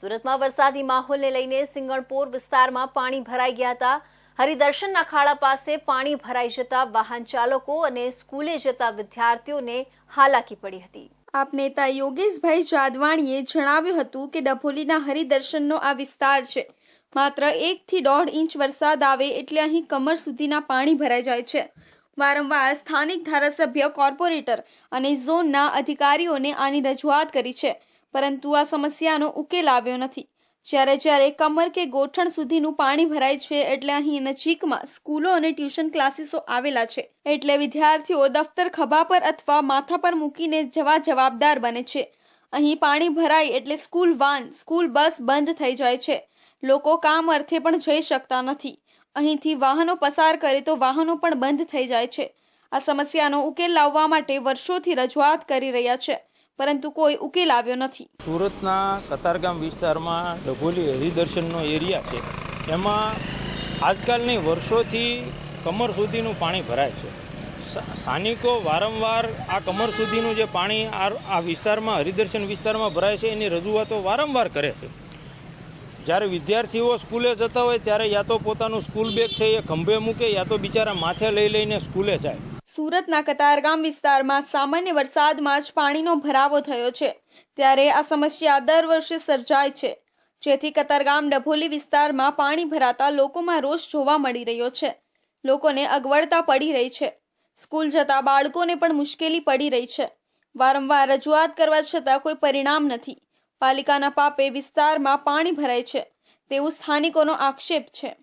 સુરતમાં વરસાદી માહોલને લઈને સિંગણપોર વિસ્તારમાં પાણી ભરાઈ ગયા હતા. હરિદર્શનના ખાડા પાસે પાણી ભરાઈ જતા વાહન ચાલકો અને સ્કૂલે જતા વિદ્યાર્થીઓને હાલાકી પડી હતી. આપ નેતા યોગેશભાઈ જાદવાણીએ જણાવ્યું હતું કે ડભોલીના હરિદર્શનનો આ વિસ્તાર છે. માત્ર એકથી દોઢ ઇંચ વરસાદ આવે એટલે અહીં કમર સુધીના પાણી ભરાઈ જાય છે. વારંવાર સ્થાનિક ધારાસભ્ય, કોર્પોરેટર અને ઝોનના અધિકારીઓને આની રજૂઆત કરી છે. પરંતુ આ સમસ્યાનો ઉકેલ આવ્યો નથી. જ્યારે જ્યારે કમર કે ગોઠણ સુધીનું પાણી ભરાય છે એટલે અહીં નજીકમાં સ્કૂલો અને ટ્યુશન ક્લાસીસો આવેલા છે. એટલે વિદ્યાર્થીઓ દફતર ખભા પર અથવા માથા પર મૂકીને જવા જવાબદાર બને છે. અહીં પાણી ભરાય એટલે સ્કૂલ વાન, સ્કૂલ બસ બંધ થઈ જાય છે. લોકો કામ અર્થે પણ જઈ શકતા નથી. અહીંથી વાહનો પસાર કરે તો વાહનો પણ બંધ થઈ જાય છે. આ સમસ્યાનો ઉકેલ લાવવા માટે વર્ષોથી રજૂઆત કરી રહ્યા છે. પરંતુ કોઈ ઉકેલ આવ્યો નથી. સુરતના કતારગામ વિસ્તારમાં ડભોલી હરિદર્શનનો એરિયા છે. એમાં આજકાલની વર્ષોથી કમર સુધીનું પાણી ભરાય છે. સ્થાનિકો વારંવાર આ કમર સુધીનું જે પાણી આ વિસ્તારમાં, હરિદર્શન વિસ્તારમાં ભરાય છે, એની રજૂઆતો વારંવાર કરે છે. જ્યારે વિદ્યાર્થીઓ સ્કૂલે જતા હોય ત્યારે યા તો પોતાનું સ્કૂલ બેગ છે એ ખંભે મૂકે, યા તો બિચારા માથે લઈ લઈને સ્કૂલે જાય. સુરતના કતારગામ વિસ્તારમાં સામાન્ય વરસાદમાં જ પાણીનો ભરાવો થયો છે. ત્યારે આ સમસ્યા દર વર્ષે સર્જાય છે. જેથી કતારગામ ડભોલી વિસ્તારમાં પાણી ભરાતા લોકોમાં રોષ જોવા મળી રહ્યો છે. લોકોને અગવડતા પડી રહી છે. સ્કૂલ જતા બાળકોને પણ મુશ્કેલી પડી રહી છે. વારંવાર રજૂઆત કરવા છતાં કોઈ પરિણામ નથી. પાલિકાના પાપે વિસ્તારમાં પાણી ભરાય છે. તેવું સ્થાનિકોનો આક્ષેપ છે.